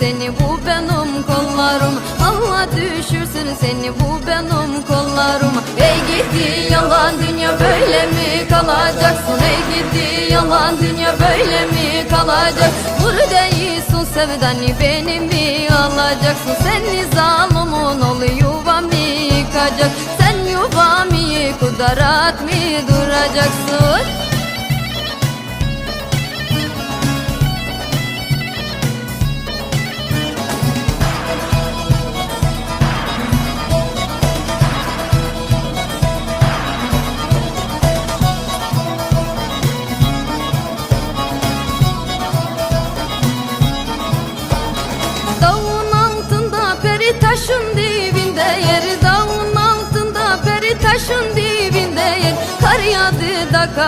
seni bu benim kollarım. Allah düşürsün seni bu benim kollarım. Ey gidi yalan dünya böyle mi kalacaksın Ey gidi yalan dünya böyle mi kalacak? Değilsin sevdani beni mi alacaksın Sen nizamımın ol yuvamı yıkacak. Sen yuvamı yıkı darat mı duracaksın Dağın altında peri taşın dibinde yer. Dağın altında peri taşın dibinde yer. Kar yağdı da kaba